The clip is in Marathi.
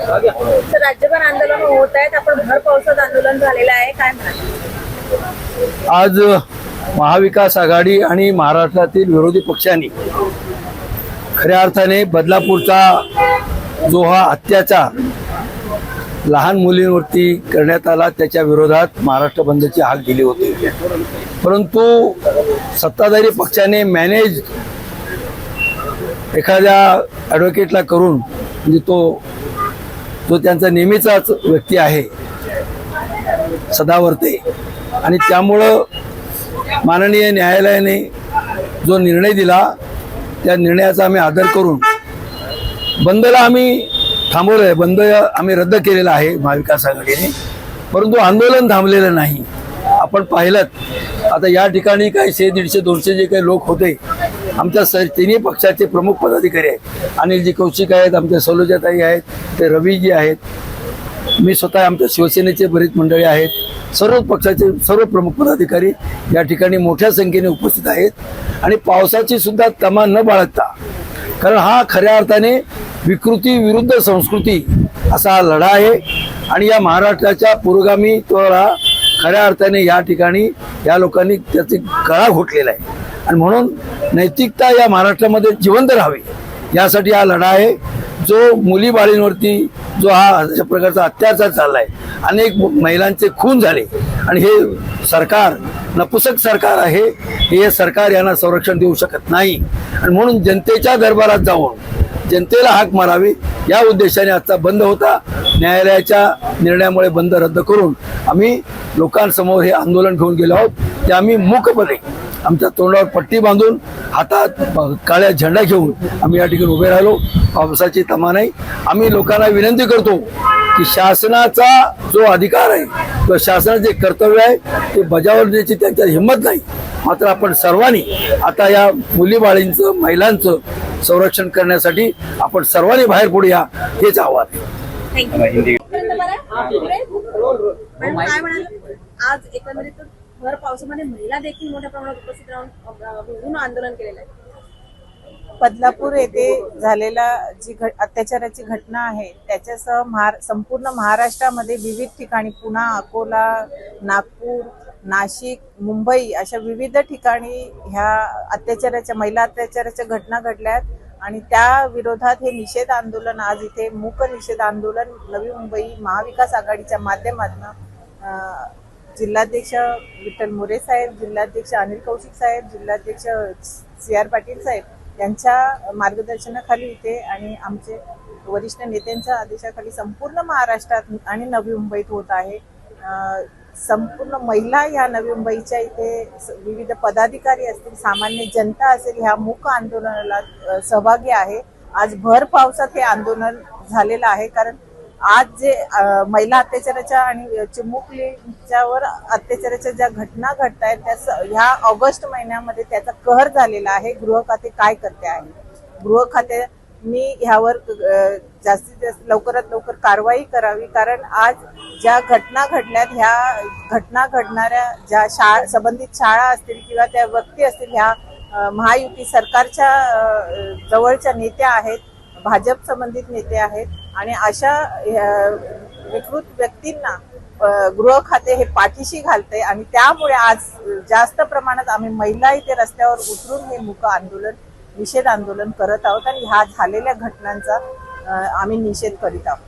राज्यभर आंदोलन होत आहेत. आपण भर पावसात आंदोलन झालेलं आहे. काय आज महाविकास आघाडी आणि महाराष्ट्रातील विरोधी पक्षांनी खऱ्या अर्थाने बदलापूरचा जो हा अत्याचार लहान मुलींवरती करण्यात आला त्याच्या विरोधात महाराष्ट्र बंदची हाक दिली होती. परंतु सत्ताधारी पक्षाने मॅनेज एखाद्या ॲडव्होकेटला करून म्हणजे तो जो त्यांचा नेहमीचाच व्यक्ती आहे. सदावर्ते. आणि त्यामुळं माननीय न्यायालयाने जो निर्णय दिला त्या निर्णयाचा आम्ही आदर करून बंदला आम्ही थांबवलं आहे बंद आम्ही रद्द केलेला आहे महाविकास आघाडीने. परंतु आंदोलन थांबलेलं नाही. आपण पाहिलं आता या ठिकाणी काही शे दीडशे दोनशे जे काही लोक होते आमच्या स तिन्ही पक्षाचे प्रमुख पदाधिकारी आहेत. अनिलजी कौशिक आहेत आमच्या सलोजाताई आहेत ते रवीजी आहेत. मी स्वतः आमच्या शिवसेनेचे बरीच मंडळी आहेत. सर्व पक्षाचे सर्व प्रमुख पदाधिकारी या ठिकाणी मोठ्या संख्येने उपस्थित आहेत. आणि पावसाची सुद्धा तमा न बाळगता कारण हा खऱ्या अर्थाने विकृती विरुद्ध संस्कृती असा हा लढा आहे. आणि या महाराष्ट्राच्या पुरोगामी त्वरा खऱ्या अर्थाने या ठिकाणी या लोकांनी त्याची गळा घोटलेला आहे. आणि म्हणून नैतिकता या महाराष्ट्रामध्ये जिवंत राहावी. यासाठी हा लढा आहे. जो मुली बाळींवरती जो हा अशा प्रकारचा अत्याचार चालला आहे अनेक महिलांचे खून झाले आणि हे सरकार नपुसक सरकार आहे हे सरकार यांना संरक्षण देऊ शकत नाही. आणि म्हणून जनतेच्या दरबारात जाऊन जनतेला हाक मारावी. या उद्देशाने आजचा बंद होता. न्यायालयाच्या निर्णयामुळे बंद रद्द करून आम्ही लोकांसमोर हे आंदोलन घेऊन गेलो आहोत. ते आम्ही मूकपणे आमच्या तोंडावर पट्टी बांधून हातात काळ्या झेंडा घेऊन आम्ही या ठिकाणी उभे राहिलो. पावसाची तमा नाही. आम्ही लोकांना विनंती करतो की शासनाचा जो अधिकार आहे किंवा शासनाचे जे कर्तव्य आहे ते बजावण्याची त्यांच्या हिंमत नाही. मात्र आपण सर्वांनी आता या मुलीबाळींचं महिलांचं संरक्षण करण्यासाठी आपण सर्वांनी बाहेर पडूया हेच आव्हान आहे. आज एकंदरीत भर पावसामध्ये महिला देखील मोठ्या प्रमाणात उपस्थित राहून आंदोलन केलेलं आहे. बदलापूर येथे झालेला जी घट अत्याचाराची घटना आहे त्याच्यासह महार संपूर्ण महाराष्ट्रामध्ये विविध ठिकाणी पुणा अकोला नागपूर नाशिक मुंबई अशा विविध ठिकाणी ह्या अत्याचाराच्या महिला अत्याचाराच्या घटना घडल्यात आणि त्या विरोधात हे निषेध आंदोलन आज इथे मूक निषेध आंदोलन नवी मुंबई महाविकास आघाडीच्या माध्यमातून जिल्हाध्यक्ष विठ्ठल मोरे साहेब जिल्हाध्यक्ष अनिल कौशिक साहेब जिल्हाध्यक्ष सी आर पाटील साहेब यांच्या मार्गदर्शनाखाली इथे आणि आमचे वरिष्ठ नेत्यांच्या आदेशाखाली संपूर्ण महाराष्ट्रात आणि नवी मुंबईत होत आहे. संपूर्ण महिला ह्या नवी मुंबईच्या इथे स- विविध पदाधिकारी असतील सामान्य जनता असेल ह्या मूक आंदोलनाला सहभागी आहे. आज भर पावसात हे आंदोलन झालेलं आहे कारण आज जे महिला अत्याचाराच्या आणि चिमुकलीच्यावर अत्याचाराच्या ज्या घटना घडत आहेत त्या स- ह्या ऑगस्ट महिन्यामध्ये त्याचा कहर झालेला आहे. गृह खाते काय करते आहे? गृह मी ह्यावर जास्तीत जास्त लवकरात लवकर कारवाई करावी. कारण आज ज्या घटना घडल्यात ह्या घटना घडणाऱ्या ज्या शाळा संबंधित शाळा असतील किंवा त्या व्यक्ती असतील ह्या महायुती सरकारच्या जवळच्या नेत्या आहेत भाजप संबंधित नेते आहेत आणि अशा विकृत व्यक्तींना गृह खाते हे पाठीशी घालते आणि त्यामुळे आज जास्त प्रमाणात आम्ही महिला इथे रस्त्यावर उतरून हे मुक आंदोलन निषेध आंदोलन करत आहोत आणि ह्या झालेल्या घटनांचा आम्ही निषेध करीत आहोत.